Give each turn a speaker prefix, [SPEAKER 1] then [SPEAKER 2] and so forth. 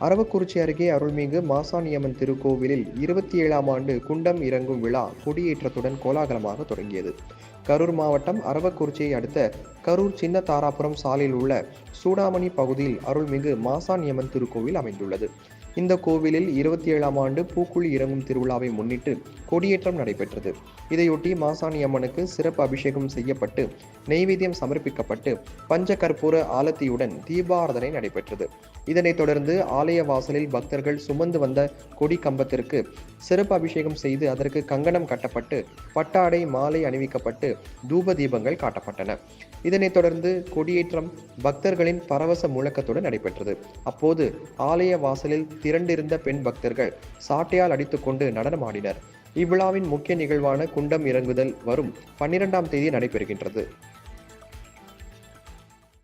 [SPEAKER 1] அரவக்குறிச்சி அருகே அருள்மிகு மாசாணியம்மன் திருக்கோவிலில் இருபத்தி ஏழாம் ஆண்டு குண்டம் இறங்கும் விழா கொடியேற்றத்துடன் கோலாகலமாக தொடங்கியது. கரூர் மாவட்டம் அரவக்குறிச்சியை அடுத்த கரூர் சின்ன தாராபுரம் சாலையில் உள்ள சூடாமணி பகுதியில் அருள்மிகு மாசாணியம்மன் திருக்கோவில் அமைந்துள்ளது. இந்த கோவிலில் இருபத்தி ஏழாம் ஆண்டு பூக்குழி இறங்கும் திருவிழாவை முன்னிட்டு கொடியேற்றம் நடைபெற்றது. இதையொட்டி மாசாணி அம்மனுக்கு சிறப்பு அபிஷேகம் செய்யப்பட்டு நெய்வேத்தியம் சமர்ப்பிக்கப்பட்டு பஞ்ச கற்பூர ஆலத்தியுடன் தீபாரதனை நடைபெற்றது. இதனைத் தொடர்ந்து ஆலய வாசலில் பக்தர்கள் சுமந்து வந்த கொடி கம்பத்திற்கு சிறப்பு அபிஷேகம் செய்து அதற்கு கங்கணம் கட்டப்பட்டு பட்டாடை மாலை அணிவிக்கப்பட்டு தூப தீபங்கள் காட்டப்பட்டன. இதனைத் தொடர்ந்து கொடியேற்றம் பக்தர்களின் பரவச முழக்கத்துடன் நடைபெற்றது. அப்போது ஆலய வாசலில் திரண்டிருந்த பெண் பக்தர்கள் சாட்டையால் அடித்துக்கொண்டு நடனமாடினர். இவ்விழாவின் முக்கிய நிகழ்வான குண்டம் இறங்குதல் வரும் பன்னிரெண்டாம் தேதி நடைபெறுகின்றது.